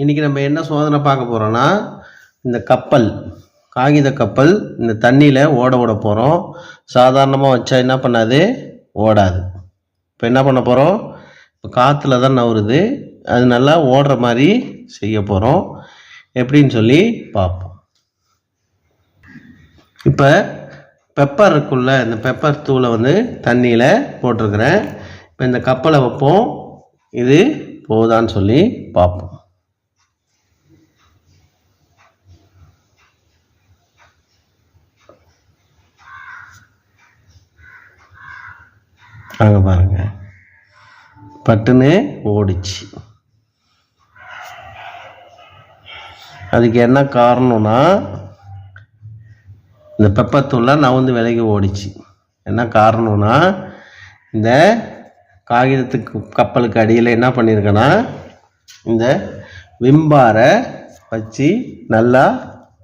இன்றைக்கி நம்ம என்ன சோதனை பார்க்க போகிறோன்னா இந்த கப்பல் காகித கப்பல் இந்த தண்ணியில் ஓட விட போகிறோம் சாதாரணமாக வச்சா என்ன பண்ணாது? ஓடாது. இப்போ என்ன பண்ண போகிறோம் இப்போ காற்றுல தான் நவருது அது நல்லா ஓடுற மாதிரி செய்ய போகிறோம் எப்படின்னு சொல்லி பார்ப்போம். இப்போ பெப்பர் இருக்குள்ள இந்த பெப்பர் தூளை வந்து தண்ணியில் போட்டிருக்கிறேன். இப்போ இந்த கப்பலை வைப்போம். இது போதான்னு சொல்லி பார்ப்போம். அங்கே பாருங்க. பட்டுன்னு ஓடிச்சு. அதுக்கு என்ன காரணம்னா இந்த பெப்பத்தூள்லாம் நவுந்து விலகி ஓடிச்சு. என்ன காரணம்னா இந்த காகிதத்துக்கு கப்பலுக்கு அடியில் என்ன பண்ணியிருக்கேன்னா இந்த விம்பாரை வச்சு நல்லா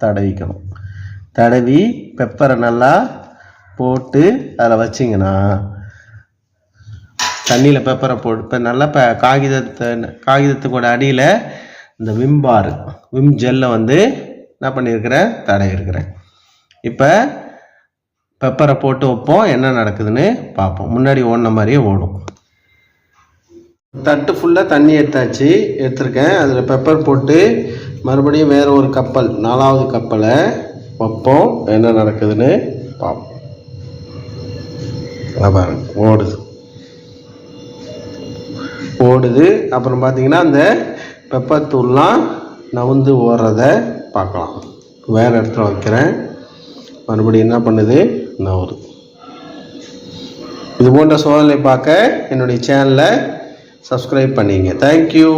தடவிக்கணும். தடவி பெப்பரை நல்லா போட்டு அதில் வச்சிங்கன்னா தண்ணியில் பெப்பரை போட்டு இப்போ நல்லா இப்போ காகிதத்தை காகிதத்துக்கோட அடியில் இந்த விம் பார் விம் ஜெல்லை வந்து என்ன பண்ணியிருக்கிறேன்? தடவி இருக்கிறேன் இப்போ பெப்பரை போட்டு வைப்போம். என்ன நடக்குதுன்னு பார்ப்போம். முன்னாடி ஓடின மாதிரியே ஓடும். தட்டு ஃபுல்லாக தண்ணி எடுத்தாச்சு. எடுத்திருக்கேன். அதில் பெப்பர் போட்டு மறுபடியும் வேறு ஒரு கப்பல் நாலாவது கப்பலை வைப்போம். என்ன நடக்குதுன்னு பார்ப்போம். பாருங்க ஓடுது. ஓடுது. அப்புறம் பார்த்தீங்கன்னா அந்த பெப்பத்தூள்லாம் நவுந்து ஓடுறத பார்க்கலாம். வேறு இடத்துல வைக்கிறேன். மறுபடியும் என்ன பண்ணுது? நவருது இது போன்ற சோதனை பார்க்க என்னுடைய சேனலை சப்ஸ்கிரைப் பண்ணிங்க. தேங்க்யூ